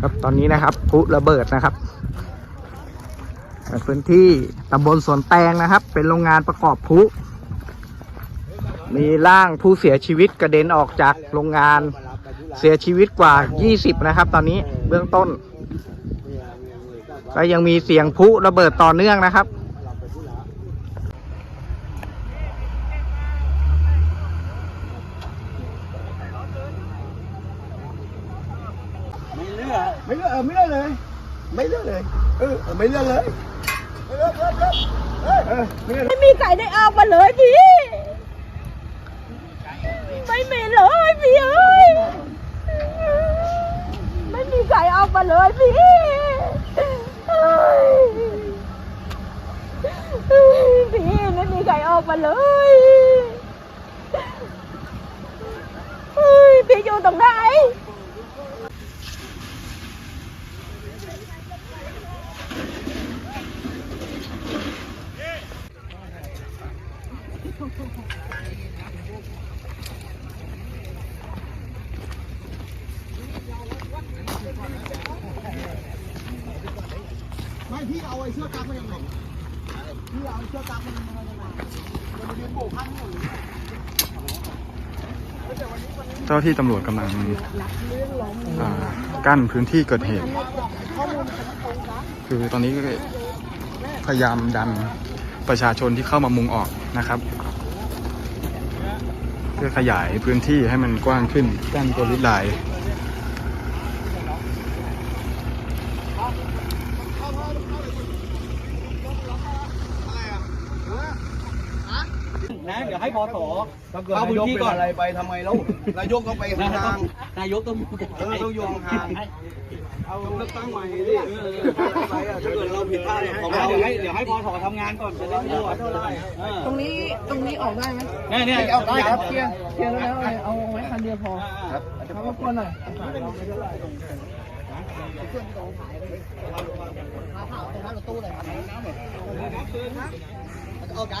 ครับตอนนี้นะครับพุระเบิดนะครับพื้นที่ตำบลสวนแตงนะครับ เป็นโรงงานประกอบพุมีร่างผู้เสียชีวิตกระเด็นออกจากโรงงานเสียชีวิตกว่า 20 นะครับ ตอนนี้เบื้องต้น ก็ยังมีเสียงพุระเบิดต่อเนื่องนะครับ ไม่เลือกไม่เลือกเออไม่เลือกเลยไม่เลือกเลยเออเออไม่เลือกเลยไม่เลือกเลือกเลือกเออเออไม่เลือก ไม่มีใครได้ออกมาเลยพี่ ไม่มีเล ไม่พี่เอ้ยพี่ไม่มีใครออกมาเลยเฮ้ยพี่อยู่ตรงไหนไม่พี่เอาไอ้เชือกกั๊กมายังไงพี่เอาเชือกกั๊กมายังไงมันจะมีโบกพันอยู่เจ้าที่ตำรวจกำลังกั้นพื้นที่เกิดเหตุ คือตอนนี้พยายามดัน ประชาชนที่เข้ามามุงออกนะครับ เพื่อขยายพื้นที่ให้มันกว้างขึ้นกั้นตัวลิดลาย นะ เดี๋ยวให้พอถอถ้าเกิดนายกเป็นอะไรไปทำไมแล้วนายกก็ไปห่าง นายกต้องๆเออต้องอยู่ห่างๆเอาเลือกตั้งใหม่ดิอะไรอะถ้าเกิดเราผิดพลาดเนี่ยของเราเดี๋ยวให้เดี๋ยวให้พอถอทำงานก่อนจะได้ไม่รู้ตรงนี้ตรงนี้ออกได้ไหมเนี่ยเนี่ยเอาได้ครับเคลียร์เคลียร์แล้วแล้วเอาไว้คันเดียวพอครับเขาก็กวนหน่อยเอาได้